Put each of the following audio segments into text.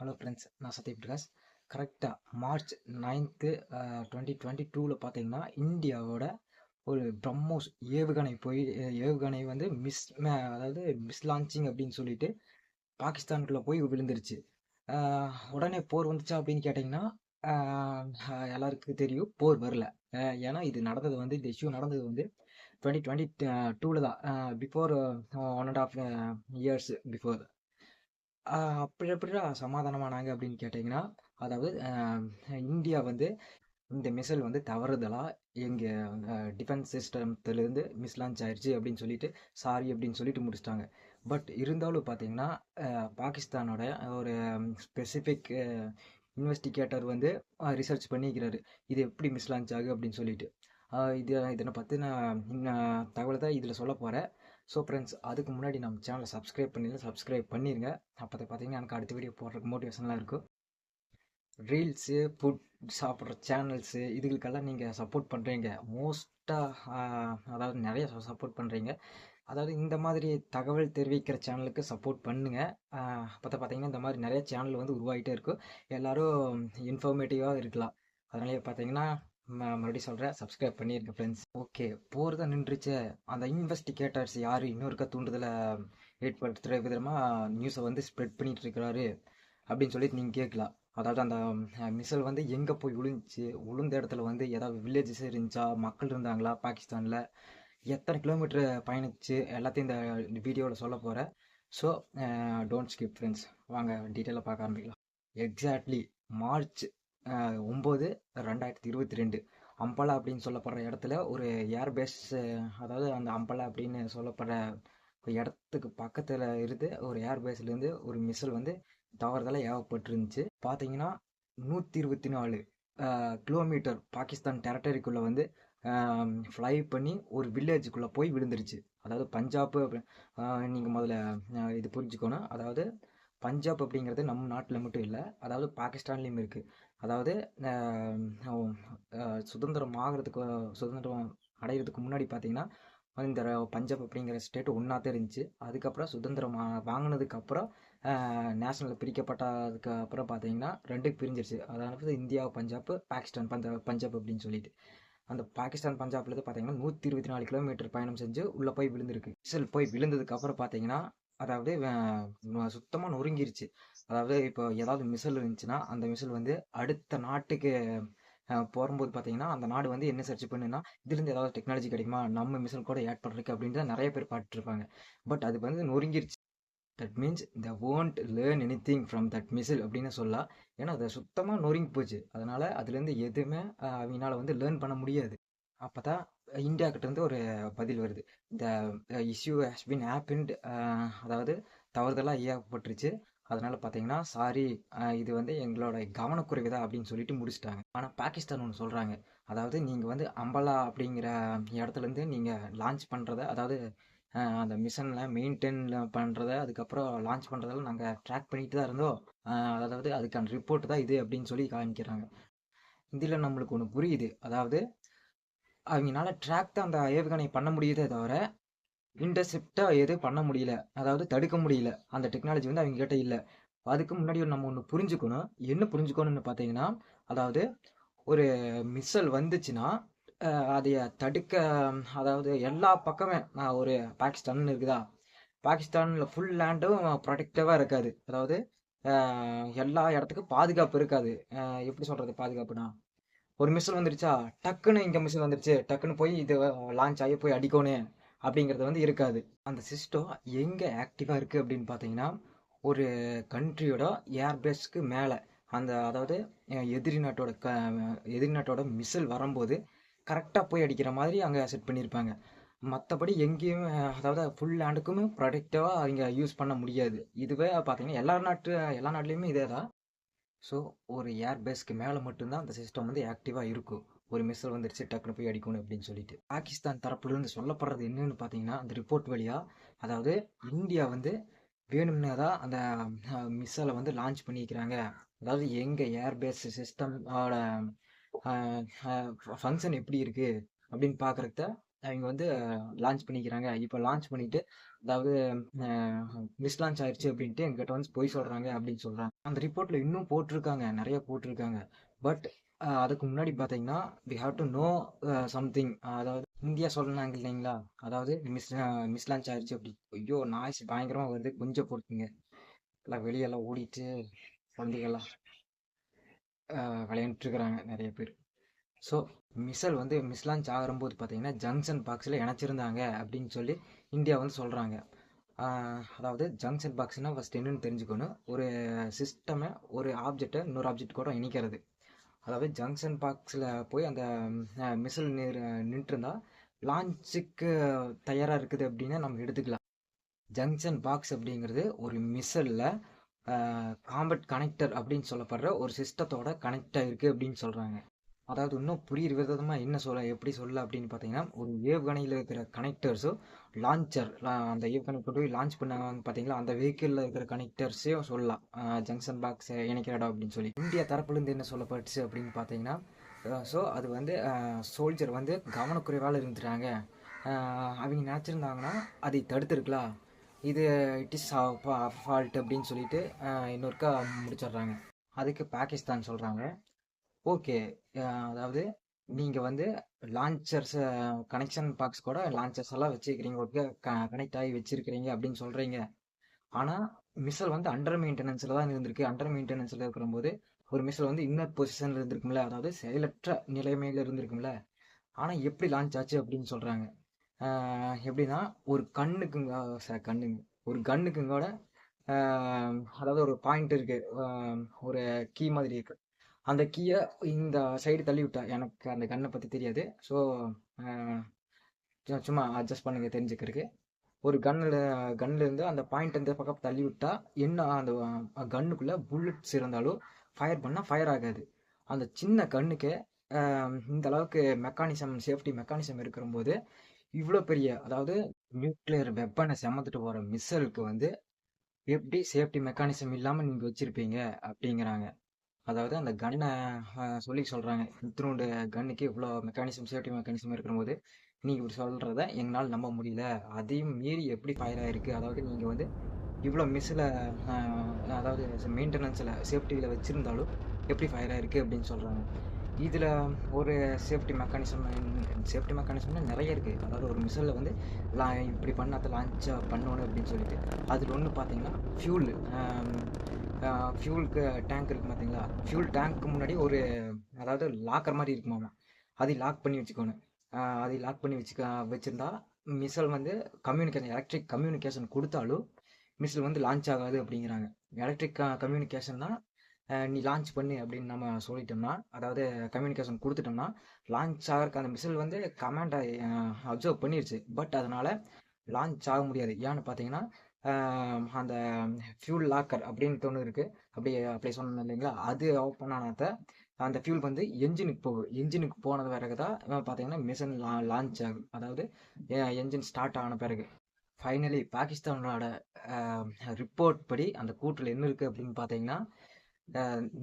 Hello friends நான் சத்யப் பிரகாஷ் கரெக்டாக March ninth twenty twenty டூவில் பார்த்தீங்கன்னா இந்தியாவோட ஒரு பிரம்மோஸ் ஏவுகணை போய் ஏவுகணை வந்து மிஸ் அதாவது மிஸ் லான்ச்சிங் அப்படின்னு சொல்லிட்டு பாகிஸ்தானுக்குள்ளே போய் விழுந்துருச்சு. உடனே போர் வந்துச்சா அப்படின்னு கேட்டிங்கன்னா எல்லாருக்கும் தெரியும் போர் வரல. ஏன்னா இது நடந்தது வந்து இந்த இஷ்யூ நடந்தது வந்து டுவெண்ட்டி டுவெண்ட்டி டூவில் தான் before one and half years before அப்படி எப்படிடா சமாதானமானாங்க அப்படின்னு கேட்டிங்கன்னா அதாவது இந்தியா வந்து இந்த மிசைல் வந்து தவறுதலாக எங்கள் டிஃபென்ஸ் சிஸ்டத்துலேருந்து மிஸ் லான்ச் ஆயிடுச்சு அப்படின்னு சொல்லிட்டு சாரி அப்படின்னு சொல்லிட்டு முடிச்சிட்டாங்க. பட் இருந்தாலும் பார்த்தீங்கன்னா பாகிஸ்தானோட ஒரு ஸ்பெசிஃபிக் இன்வெஸ்டிகேட்டர் வந்து ரிசர்ச் பண்ணிக்கிறாரு. இது எப்படி மிஸ் லான்ச் ஆகு அப்படின்னு சொல்லிட்டு. இது இதனை பற்றின தகவலை தான் இதில் சொல்ல போகிறேன் ஸோ ஃப்ரெண்ட்ஸ் அதுக்கு முன்னாடி நம்ம சேனலை சப்ஸ்கிரைப் பண்ணிடுங்க சப்ஸ்கிரைப் பண்ணிடுங்க அப்போ பார்த்தீங்கன்னா எனக்கு அடுத்த வீடியோ போடுறதுக்கு மோட்டிவேஷன்லாம் இருக்கும் ரீல்ஸு ஃபுட் சாப்பிட்ற சேனல்ஸு இதுகளுக்கெல்லாம் நீங்கள் சப்போர்ட் பண்ணுறீங்க மோஸ்ட்டாக அதாவது நிறைய சப்போர்ட் பண்ணுறீங்க அதாவது இந்த மாதிரி தகவல் தெரிவிக்கிற சேனலுக்கு சப்போர்ட் பண்ணுங்கள் அப்போ பார்த்தீங்கன்னா இந்த மாதிரி நிறைய சேனல் வந்து உருவாகிட்டே இருக்கும் எல்லோரும் இன்ஃபர்மேட்டிவாக இருக்கலாம். அதனாலே பார்த்தீங்கன்னா ம- மறுபடியும் சொல்கிறேன் சப்ஸ்கிரைப் பண்ணியிருக்கேன் ஃப்ரெண்ட்ஸ் ஓகே போகிறதா நின்றுச்சு. அந்த இன்வெஸ்டிகேட்டர்ஸ் யார்? இன்னொருக்க தூண்டுதலை ஏற்படுத்துகிற விதமாக நியூஸை வந்து ஸ்ப்ரெட் பண்ணிகிட்ருக்கிறாரு அப்படின்னு சொல்லி நீங்கள் கேட்கலாம். அதாவது அந்த மிசல் வந்து எங்கே போய் விழுந்துச்சு விழுந்த இடத்துல வந்து ஏதாவது வில்லேஜஸ் இருந்துச்சா? மக்கள் இருந்தாங்களா? பாகிஸ்தானில்? எத்தனை கிலோமீட்டர் பயணிச்சு? எல்லாத்தையும் இந்த வீடியோவில் சொல்ல போகிறேன் ஸோ டோன்ட் ஸ்கிப் ஃப்ரெண்ட்ஸ் வாங்க டீட்டெயிலாக பார்க்க ஆரம்பிக்கலாம். எக்ஸாக்ட்லி மார்ச் ஒம்பது ரெண்டாயிரத்தி இருபத்தி ரெண்டு. அம்பலா அப்படின்னு சொல்லப்படுற இடத்துல ஒரு ஏர்பேஸ் அதாவது அந்த அம்பலா அப்படின்னு சொல்லப்படுற ஒரு இடத்துக்கு பக்கத்தில் இருந்து ஒரு ஏர்பேஸ்லேருந்து ஒரு மிசல் வந்து தவறுதலாக ஏவப்பட்டிருந்துச்சு. பார்த்தீங்கன்னா நூற்றி இருபத்தி நாலு கிலோமீட்டர் பாகிஸ்தான் டெரிட்டரிக்குள்ளே வந்து ஃப்ளை பண்ணி ஒரு வில்லேஜுக்குள்ளே போய் விழுந்துருச்சு. அதாவது பஞ்சாப் நீங்கள் முதல்ல இது புரிஞ்சுக்கணும். அதாவது பஞ்சாப் அப்படிங்கிறது நம்ம நாட்டில் மட்டும் இல்லை அதாவது பாகிஸ்தான்லேயும் இருக்குது அதாவது சுதந்திரம் ஆகிறதுக்கு சுதந்திரம் அடைகிறதுக்கு முன்னாடி பார்த்தீங்கன்னா இந்த பஞ்சாப் அப்படிங்கிற ஸ்டேட் ஒன்றா தான் இருந்துச்சு. அதுக்கப்புறம் சுதந்திரம் வாங்கினதுக்கப்புறம் நேஷனல் பிரிக்கப்பட்டதுக்கு அப்புறம் பார்த்தீங்கன்னா ரெண்டுக்கு பிரிஞ்சிருச்சு. அதாவது இந்தியா பஞ்சாப் பாகிஸ்தான் பஞ்சாப் பஞ்சாப் அப்படின்னு சொல்லிட்டு. அந்த பாகிஸ்தான் பஞ்சாப்லேருந்து பார்த்தீங்கன்னா நூற்றி இருபத்தி நாலு கிலோமீட்டர் பயணம் செஞ்சு உள்ளே போய் விழுந்திருக்கு. மிசல் போய் விழுந்ததுக்கப்புறம் பார்த்தீங்கன்னா அதாவது சுத்தமாக நொறுங்கிருச்சு. அதாவது இப்போ ஏதாவது மிசல் இருந்துச்சுன்னா அந்த மிசல் வந்து அடுத்த நாட்டுக்கு போகும்போது பார்த்தீங்கன்னா அந்த நாடு வந்து என்ன சர்ச் பண்ணுன்னா இதுலேருந்து ஏதாவது டெக்னாலஜி கிடைக்குமா? நம்ம மிசல் கூட ஆட் பண்ணுறதுக்கு அப்படின்ட்டு தான் நிறைய பேர் பார்த்துருப்பாங்க. பட் அது வந்து நொறுங்கிருச்சு. That means the won't learn anything from that missile அப்படின்னு சொல்லலாம் ஏன்னா அது சுத்தமாக நொறுங்கி போச்சு. அதனால் அதுலேருந்து எதுவுமே அவங்களால வந்து லேர்ன் பண்ண முடியாது. அப்போ தான் இந்தியா கிட்டேருந்து ஒரு பதில் வருது. இந்த இஷ்யூ ஹேஸ் பின் ஹேப்பன்ட் அதாவது தவறுதலாக ஏகப்பட்டுருச்சு. அதனால் பார்த்தீங்கன்னா சாரி இது வந்து எங்களோட கவனக்குறைவு தான் அப்படின்னு சொல்லிட்டு முடிச்சிட்டாங்க. ஆனால் பாகிஸ்தான் ஒன்று சொல்கிறாங்க அதாவது நீங்கள் வந்து அம்பலா அப்படிங்கிற இடத்துலேருந்து நீங்கள் லான்ச் பண்ணுறத அதாவது அந்த மிஷனில் மெயின்டைனில் பண்ணுறத அதுக்கப்புறம் லான்ச் பண்ணுறதெல்லாம் நாங்கள் ட்ராக் பண்ணிட்டு தான் இருந்தோம். அதாவது அதுக்கான ரிப்போர்ட் தான் இது அப்படின்னு சொல்லி காமிக்கிறாங்க. இதில் நம்மளுக்கு ஒன்று புரியுது. அதாவது அவங்களால ட்ராக் தான் அந்த ஏவுகணை பண்ண முடியுதே தவிர இன்டர்செப்டாக எதுவும் பண்ண முடியல? அதாவது தடுக்க முடியல. அந்த டெக்னாலஜி வந்து அவங்க கிட்ட இல்லை. அதுக்கு முன்னாடி நம்ம ஒன்று புரிஞ்சுக்கணும். என்ன புரிஞ்சுக்கணும்னு பார்த்தீங்கன்னா அதாவது ஒரு மிஸ்ஸல் வந்துச்சுன்னா அதை அதைய தடுக்க அதாவது எல்லா பக்கமே நான் ஒரு பாகிஸ்தான் இருக்குதா? பாகிஸ்தானில் ஃபுல் லேண்டும் ப்ரொடெக்டிவாக இருக்காது. அதாவது எல்லா இடத்துக்கும் பாதுகாப்பு இருக்காது. எப்படி சொல்கிறது பாதுகாப்புனா ஒரு மிஷின் வந்துருச்சா? டக்குன்னு இங்கே மிஷின் வந்துருச்சு. டக்குன்னு போய் இது லான்ச் ஆகி போய் அடிக்கணும் அப்படிங்கிறது வந்து இருக்காது. அந்த சிஸ்டம் எங்கே ஆக்டிவாக இருக்குது அப்படின்னு பார்த்தீங்கன்னா ஒரு கண்ட்ரியோட ஏர்பேஸ்க்கு மேலே அந்த அதாவது எதிரி நாட்டோட க எதிரி நாட்டோட மிசில் வரும்போது கரெக்டாக போய் அடிக்கிற மாதிரி அங்கே செட் பண்ணியிருப்பாங்க மற்றபடி எங்கேயும் அதாவது ஃபுல் லேண்டுக்குமே ப்ரொடக்டிவாக அவங்க யூஸ் பண்ண முடியாது. இதுவே பார்த்தீங்கன்னா எல்லா நாட்டு எல்லா நாட்டிலையுமே இதே தான் ஸோ ஒரு ஏர்பேஸ்க்கு மேலே மட்டும்தான் அந்த சிஸ்டம் வந்து ஆக்டிவாக இருக்கும். ஒரு மிஸ்ஸில் வந்துருச்சு டக்குனு போய் அடிக்கணும் அப்படின்னு சொல்லிட்டு. பாகிஸ்தான் தரப்புலேருந்து சொல்லப்படுறது என்னன்னு பார்த்தீங்கன்னா அந்த ரிப்போர்ட் வழியாக அதாவது இந்தியா வந்து வேணும்னே தான் அந்த மிஸ்ஸலை வந்து லான்ச் பண்ணிக்கிறாங்க அதாவது எங்கள் ஏர்பேஸ் சிஸ்டமோட ஃபங்க்ஷன் எப்படி இருக்குது அப்படின்னு பார்க்குறத அவங்க வந்து லான்ச் பண்ணிக்கிறாங்க. இப்போ லான்ச் பண்ணிட்டு அதாவது மிஸ் லான்ச் ஆயிடுச்சு அப்படின்ட்டு எங்கிட்ட வந்து பொய் சொல்கிறாங்க அப்படின்னு சொல்கிறாங்க அந்த ரிப்போர்ட்டில் இன்னும் போட்டிருக்காங்க நிறைய போட்டிருக்காங்க. பட் அதுக்கு முன்னாடி பார்த்தீங்கன்னா we have to know something அதாவது இந்தியா சொல்லணாங்க இல்லைங்களா? அதாவது மிஸ் மிஸ் லான்ச் ஆயிடுச்சு அப்படி. ஐயோ நாய்ஸ் பயங்கரமாக வருது. கொஞ்சம் பொறுத்துங்க. எல்லாம் வெளியெல்லாம் ஓடிட்டு குழந்தைகள்லாம் விளையாண்டுருக்குறாங்க நிறைய பேர். ஸோ மிசல் வந்து மிஸ் லான்ச் ஆகும்போது பார்த்தீங்கன்னா ஜங்ஷன் பாக்ஸில் இணைச்சிருந்தாங்க அப்படின்னு சொல்லி இந்தியா வந்து சொல்கிறாங்க அதாவது ஜங்ஷன் பாக்ஸ்னால் ஃபஸ்ட் என்னென்னு தெரிஞ்சுக்கணும். ஒரு சிஸ்டமை ஒரு ஆப்ஜெக்டை இன்னொரு ஆப்ஜெக்ட் கூட இணைக்கிறது. அதாவது ஜங்ஷன் பாக்ஸில் போய் அந்த மிசில் நீர் நின்றுருந்தா லான்ச்சுக்கு தயாராக இருக்குது அப்படின்னு நம்ம எடுத்துக்கலாம். ஜங்ஷன் பாக்ஸ் அப்படிங்கிறது ஒரு மிசலில் காம்பட் கனெக்டர் அப்படின்னு சொல்லப்படுற ஒரு சிஸ்டத்தோட கனெக்ட் ஆகிருக்கு அப்படின்னு சொல்கிறாங்க அதாவது இன்னும் புரியுற விதமாக என்ன சொல்ல எப்படி சொல்ல அப்படின்னு பார்த்தீங்கன்னா ஒரு ஏவுகணையில் இருக்கிற கனெக்டர்ஸோ லான்ச்சர் அந்த ஏவுகணை கொண்டு போய் லான்ச் பண்ணாங்க பார்த்தீங்களா? அந்த வெஹிக்கிளில் இருக்கிற கனெக்டர்ஸையும் சொல்லலாம். ஜங்ஷன் பாக்ஸ் இணைக்கிற இடம் அப்படின்னு சொல்லி. இந்தியா தரப்புலேருந்து என்ன சொல்லப்பட்டுச்சு அப்படின்னு பார்த்தீங்கன்னா ஸோ அது வந்து சோல்ஜர் வந்து கவனக்குறைவால் இருந்துட்டாங்க. அவங்க நினச்சிருந்தாங்கன்னா அதை தடுத்துருக்கலாம். இது இட் இஸ் ஃபால்ட் அப்படின்னு சொல்லிட்டு இன்னொருக்கா முடிச்சிடுறாங்க. அதுக்கு பாகிஸ்தான் சொல்கிறாங்க ஓகே. அதாவது நீங்கள் வந்து லான்ச்சர்ஸ் கனெக்ஷன் பாக்ஸ் கூட லான்ச்சர்ஸ் எல்லாம் வச்சுருக்கிறீங்க ஓகே கனெக்ட் ஆகி வச்சுருக்கிறீங்க அப்படின்னு சொல்கிறீங்க ஆனால் மிசல் வந்து அண்டர் மெயின்டெனன்ஸில் தான் இருந்திருக்கு. அண்டர் மெயின்டெனன்ஸில் இருக்கிறபோது ஒரு மிசல் வந்து இன்னர் பொசிஷனில் இருந்திருக்கும்ல. அதாவது செயலற்ற நிலைமையில் இருந்திருக்கும்ல. ஆனால் எப்படி லான்ச் ஆச்சு அப்படின்னு சொல்கிறாங்க எப்படின்னா ஒரு கண்ணுக்குங்க சார் கண்ணுங்க ஒரு கண்ணுக்குங்கோட அதாவது ஒரு பாயிண்ட் இருக்குது ஒரு கீ மாதிரி இருக்குது அந்த கீயை இந்த சைடு தள்ளி விட்டா எனக்கு அந்த கண்ணை பற்றி தெரியாது. ஸோ சும்மா அட்ஜஸ்ட் பண்ணுங்க தெரிஞ்சுக்கிறதுக்கு. ஒரு கன்னில் கன்னிலேருந்து அந்த பாயிண்ட் இந்த பக்கம் தள்ளி விட்டா என்ன அந்த கன்னுக்குள்ளே புல்லட்ஸ் இருந்தாலும் ஃபயர் பண்ணால் ஃபயர் ஆகாது. அந்த சின்ன கன்னுக்கே இந்த அளவுக்கு மெக்கானிசம் சேஃப்டி மெக்கானிசம் இருக்கிறபோது இவ்வளோ பெரிய அதாவது நியூக்ளியர் வெப்பனை செமத்துட்டு போகிற மிஸ்ஸலுக்கு வந்து எப்படி சேஃப்டி மெக்கானிசம் இல்லாமல் நீங்கள் வச்சுருப்பீங்க அப்படிங்கிறாங்க. அதாவது அந்த கன்னை சொல்லி சொல்கிறாங்க இத்தினோட கன்னுக்கு இவ்வளோ மெக்கானிசம் சேஃப்டி மெக்கானிசம் இருக்கும்போது நீங்கள் இப்படி சொல்கிறத எங்களால் நம்ப முடியல. அதையும் மீறி எப்படி ஃபயர் ஆகிருக்கு அதாவது நீங்கள் வந்து இவ்வளோ மிஸ்ஸில் அதாவது மெயின்டெனன்ஸில் சேஃப்டியில் வச்சுருந்தாலும் எப்படி ஃபயர் ஆகிருக்கு அப்படின்னு சொல்கிறாங்க இதில் ஒரு சேஃப்டி மெக்கானிசம் சேஃப்டி மெக்கானிசம்னா நிறைய இருக்குது அதாவது ஒரு மிசலில் வந்து லா இப்படி பண்ணாத லான்ச்சாக பண்ணணும் அப்படின்னு சொல்லிட்டு. அதில் ஒன்று பார்த்தீங்கன்னா ஃபியூல் ஃபியூலுக்கு டேங்க் இருக்குது பார்த்தீங்களா ஃபியூல் டேங்க்கு முன்னாடி ஒரு அதாவது லாக்கர் மாதிரி இருக்குமாமா அதை லாக் பண்ணி வச்சுக்கணும். அதை லாக் பண்ணி வச்சுக்க வச்சுருந்தா மிசல் வந்து கம்யூனிகேஷன் எலக்ட்ரிக் கம்யூனிகேஷன் கொடுத்தாலும் மிசல் வந்து லான்ச் ஆகாது அப்படிங்கிறாங்க. எலக்ட்ரிக் கம்யூனிகேஷன் தான் நீ லான்ச் பண்ணு அப்படின்னு நம்ம சொல்லிட்டோம்னா அதாவது கம்யூனிகேஷன் கொடுத்துட்டோம்னா லான்ச் ஆகிறதுக்கு அந்த மிசைல் வந்து கமாண்டை அப்சர்வ் பண்ணிருச்சு. பட் அதனால் லான்ச் ஆக முடியாது. ஏன்னு பார்த்தீங்கன்னா அந்த ஃபியூல் லாக்கர் அப்படின்னு ஒன்று இருக்குது அப்படி அப்படி சொன்னோம் இல்லைங்களா? அது ஓப்பன் ஆனாத அந்த ஃபியூல் வந்து என்ஜினுக்கு போகும் என்ஜினுக்கு போனது பிறகு தான் பார்த்தீங்கன்னா மிஷின் லா லான்ச் ஆகும் அதாவது என்ஜின் ஸ்டார்ட் ஆன பிறகு. ஃபைனலி பாகிஸ்தானோட ரிப்போர்ட் படி அந்த கூட்டில் என்ன இருக்குது அப்படின்னு பார்த்தீங்கன்னா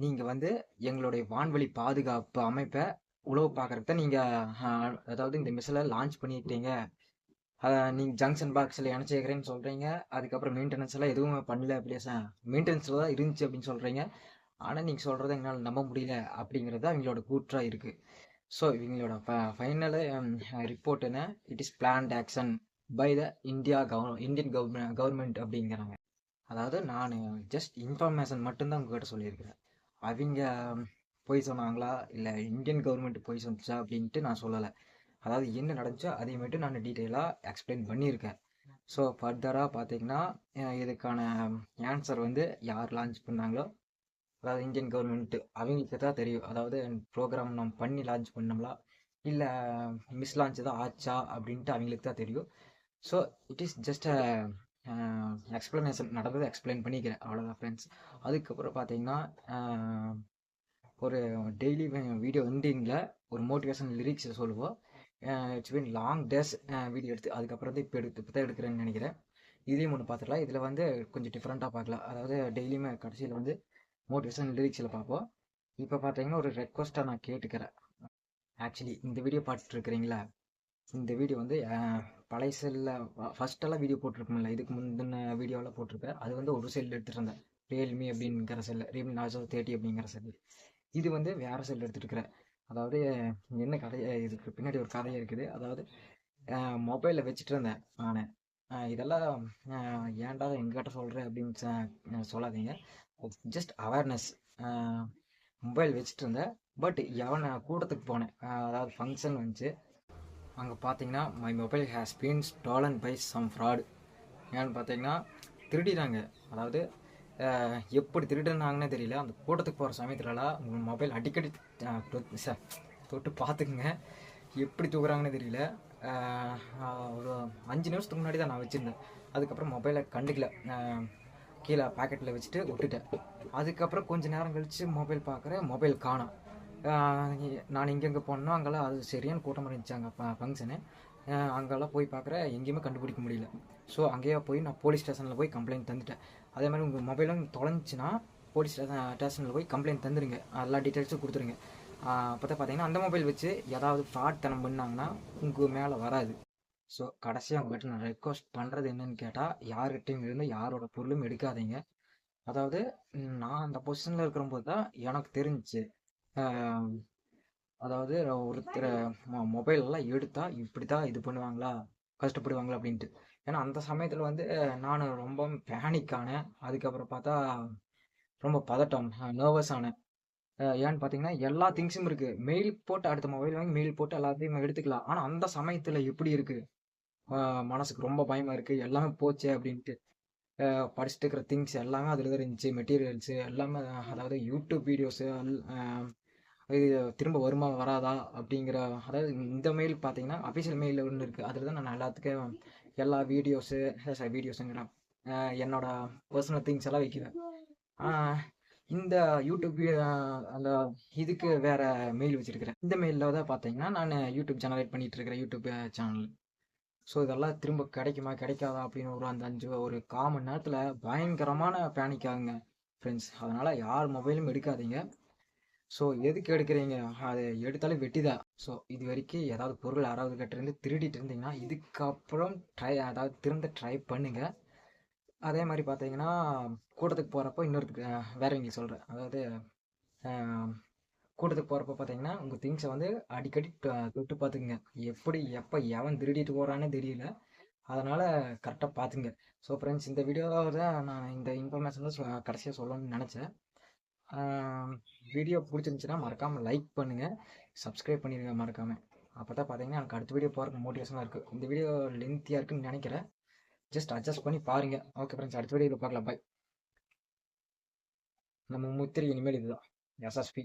நீங்கள் வந்து எங்களுடைய வான்வழி பாதுகாப்பு அமைப்பை உழவு பார்க்குறதுக்கு தான் நீங்கள் அதாவது இந்த மிஸ்ஸில் லான்ச் பண்ணியிருக்கீங்க நீங்கள் ஜங்ஷன் பாக்ஸில் இணைச்சிக்கிறேன்னு சொல்கிறீங்க அதுக்கப்புறம் மெயின்டெனன்ஸ் எல்லாம் எதுவும் பண்ணல அப்படியே சார் மெயின்டெனன்ஸில் தான் இருந்துச்சு அப்படின்னு சொல்கிறீங்க ஆனால் நீங்கள் சொல்கிறத எங்களால் நம்ப முடியல அப்படிங்கிறது அவங்களோட கூற்றாக இருக்குது ஸோ இவங்களோட ஃபைனலு ரிப்போர்ட் என்ன it is planned action by the India gov Indian government government அப்படிங்கிறாங்க. அதாவது நான் ஜஸ்ட் இன்ஃபர்மேஷன் மட்டும்தான் உங்ககிட்ட சொல்லியிருக்கிறேன். அவங்க போய் சொன்னாங்களா? இல்லை இந்தியன் கவர்மெண்ட் போய் சொன்னிச்சா? அப்படின்ட்டு நான் சொல்லலை. அதாவது என்ன நடந்துச்சோ அதை மட்டும் நான் டீட்டெயிலாக எக்ஸ்பிளைன் பண்ணியிருக்கேன். ஸோ ஃபர்தராக பார்த்தீங்கன்னா இதுக்கான ஆன்சர் வந்து யார் லான்ச் பண்ணாங்களோ அதாவது இந்தியன் கவர்மெண்ட்டு அவங்களுக்கு தான் தெரியும். அதாவது ப்ரோக்ராம் நம்ம பண்ணி லான்ச் பண்ணோம்லா இல்லை மிஸ் லான்ச் தான் ஆச்சா? அப்படின்ட்டு அவங்களுக்கு தான் தெரியும். So it is just a explanation நடந்ததை எக்ஸ்பிளைன் பண்ணிக்கிறேன். அவ்வளோதான் ஃப்ரெண்ட்ஸ் அதுக்கப்புறம் பார்த்தீங்கன்னா ஒரு டெய்லி வீடியோ எண்டிங்கில் ஒரு மோட்டிவேஷன் லிரிக்ஸை சொல்லுவோம். It's been long days video எடுத்து அதுக்கப்புறம் தான் இப்போ எடுத்து இப்போ தான் எடுக்கிறேன்னு நினைக்கிறேன். இதையும் ஒன்று பார்த்துக்கலாம் இதில் வந்து கொஞ்சம் டிஃப்ரெண்ட்டாக பார்க்கலாம் அதாவது டெய்லியுமே கடைசியில் வந்து மோட்டிவேஷன் லிரிக்ஸில் பார்ப்போம் இப்போ பார்த்தீங்கன்னா ஒரு ரெக்வஸ்ட்டாக நான் கேட்டுக்கிறேன். ஆக்சுவலி இந்த வீடியோ பார்த்துட்டு இருக்கிறீங்களா? இந்த வீடியோ வந்து பழைய செல்லில் ஃபஸ்ட்டெல்லாம் வீடியோ போட்டிருக்கோம்ல இதுக்கு முந்தின வீடியோவில் போட்டிருப்பேன். அது வந்து ஒரு செல் எடுத்துகிட்டு இருந்தேன் ரியல்மி அப்படிங்கிற செல்லு ரியல்மி நாசோ தேர்ட்டி அப்படிங்கிற செல்லு இது வந்து வேறு செல் எடுத்துகிட்டு இருக்கிறேன் அதாவது என்ன கதை இதுக்கு பின்னாடி ஒரு கதை இருக்குது. அதாவது மொபைலில் வச்சுட்டு இருந்தேன் நான். இதெல்லாம் ஏன்டா எங்ககிட்ட சொல்கிறேன் அப்படின்னு சொல்லாதீங்க. ஜஸ்ட் அவேர்னஸ் மொபைல் வச்சுட்டு இருந்தேன் பட் எவன் கூட்டத்துக்கு போனேன். அதாவது ஃபங்க்ஷன் வந்துச்சு. அங்கே பார்த்தீங்கன்னா my mobile has been stolen by some fraud ஏன்னு பார்த்தீங்கன்னா திருடிறாங்க அதாவது எப்படி திருடுனாங்கன்னே தெரியல. அந்த கூட்டத்துக்கு போகிற சமயத்துலலாம் உங்கள் மொபைல் அடிக்கடி தொட்டு ச- தொட்டு பார்த்துக்குங்க எப்படி தூக்குறாங்கன்னு தெரியல. ஒரு அஞ்சு நிமிஷத்துக்கு முன்னாடி தான் நான் வச்சுருந்தேன். அதுக்கப்புறம் மொபைலை கண்டுக்கல. கீழே பாக்கெட்டில் வச்சுட்டு விட்டுட்டேன் அதுக்கப்புறம் கொஞ்ச நேரம் கழித்து மொபைல் பார்க்குறேன் மொபைல் காணோம். நான் இங்கெங்கே போனோம் அங்கெல்லாம் அது சரியான கூட்டம் இருந்துச்சு அங்கே ஃபங்க்ஷனு அங்கெல்லாம் போய் பார்க்குறேன் எங்கேயுமே கண்டுபிடிக்க முடியல. ஸோ அங்கேயே போய் நான் போலீஸ் ஸ்டேஷனில் போய் கம்ப்ளைண்ட் தந்துட்டேன். அதே மாதிரி உங்கள் மொபைலும் தொலைஞ்சின்னா போலீஸ் ஸ்டேஷன் ஸ்டேஷனில் போய் கம்ப்ளைண்ட் தந்துடுங்க எல்லா டீட்டெயில்ஸும் கொடுத்துருங்க. அப்போ தான் பார்த்தீங்கன்னா அந்த மொபைல் வச்சு ஏதாவது ஃப்ராட் தனம் பண்ணாங்கன்னா உங்கள் மேலே வராது. ஸோ கடைசியாக உங்கள்கிட்ட நான் ரெக்வஸ்ட் பண்ணுறது என்னன்னு கேட்டால் யார்கிட்டையும் இருந்து யாரோட பொருளும் எடுக்காதீங்க. அதாவது நான் அந்த பொசிஷனில் இருக்கிறபோது தான் எனக்கு தெரிஞ்சிச்சு அதாவது ஒருத்தர் மொபைல் எல்லாம் எடுத்தா இப்படி தான் இது பண்ணுவாங்களா? கஷ்டப்படுவாங்களா அப்படின்ட்டு. ஏன்னா அந்த சமயத்தில் வந்து நான் ரொம்ப பேனிக் ஆனேன். அதுக்கப்புறம் பார்த்தா ரொம்ப பதட்டம் நர்வஸ் ஆனேன். ஏன்னு பார்த்தீங்கன்னா எல்லா திங்ஸும் இருக்குது மெயில் போட்டு அடுத்த மொபைல் வாங்கி மெயில் போட்டு எல்லாத்தையும் எடுத்துக்கலாம். ஆனால் அந்த சமயத்தில் எப்படி இருக்குது மனசுக்கு ரொம்ப பயமாக இருக்குது எல்லாமே போச்சே அப்படின்ட்டு. படிச்சுட்டு இருக்கிற திங்ஸ் எல்லாமே அதில் தான் இருந்துச்சு. மெட்டீரியல்ஸு எல்லாமே அதாவது யூடியூப் வீடியோஸு இது திரும்ப வருமா வராதா அப்படிங்கிற அதாவது இந்த மெயில் பார்த்தீங்கன்னா அஃபிஷியல் மெயில் ஒன்று இருக்குது அதில் தான் நான் எல்லாத்துக்கும் எல்லா வீடியோஸு வீடியோஸுங்கிறேன் என்னோட பர்சனல் திங்ஸ் எல்லாம் வைக்குவேன். இந்த யூடியூப் அந்த இதுக்கு வேற மெயில் வச்சிருக்கிறேன். இந்த மெயிலில் தான் பார்த்தீங்கன்னா நான் யூடியூப் ஜெனரேட் பண்ணிட்டு இருக்கிறேன் யூடியூப் சேனல் ஸோ இதெல்லாம் திரும்ப கிடைக்குமா கிடைக்காதா அப்படின்னு ஒரு அந்த அஞ்சு ஒரு கால் மணி நேரத்தில் பயங்கரமான பேனிக் ஆகுங்க ஃப்ரெண்ட்ஸ் அதனால் யார் மொபைலும் எடுக்காதீங்க. ஸோ எதுக்கு எடுக்கிறீங்க? அது எடுத்தாலும் வெட்டிதான். ஸோ இது வரைக்கும் ஏதாவது பொருள் யாராவது கிட்டேருந்து திருடிட்டு இருந்தீங்கன்னா இதுக்கப்புறம் ட்ரை அதாவது திரும்ப ட்ரை பண்ணுங்க. அதே மாதிரி பார்த்தீங்கன்னா கூட்டத்துக்கு போகிறப்போ இன்னொருத்துக்கு வேறவங்க வேற சொல்கிறேன் அதாவது கூட்டத்துக்கு போகிறப்ப பார்த்தீங்கன்னா உங்கள் திங்ஸை வந்து அடிக்கடி தொட்டு பார்த்துக்குங்க. எப்படி எப்போ எவன் திருடிட்டு போகிறான்னு தெரியல. அதனால் கரெக்டாக பார்த்துங்க. ஸோ ஃப்ரெண்ட்ஸ் இந்த வீடியோவில் நான் இந்த இன்ஃபர்மேஷன் தான் கடைசியாக சொல்லணும்னு நினச்சேன். வீடியோ பிடிச்சிருந்துச்சுன்னா மறக்காமல் லைக் பண்ணுங்கள் சப்ஸ்கிரைப் பண்ணிடுங்க மறக்காமல் அப்போ தான் பார்த்தீங்கன்னா எனக்கு அடுத்த வீடியோ போகிறக்கு மோட்டிவேஷனாக இருக்குது இந்த வீடியோ லென்த்தியாக இருக்குன்னு நினைக்கிறேன். ஜஸ்ட் அட்ஜஸ்ட் பண்ணி பாருங்கள் ஓகே ஃப்ரெண்ட்ஸ் அடுத்த வீடியோவில் பார்க்கலாம். பாய் நம்ம முத்திரை இனிமேல் இதுதான். எஸ்எஸ்பி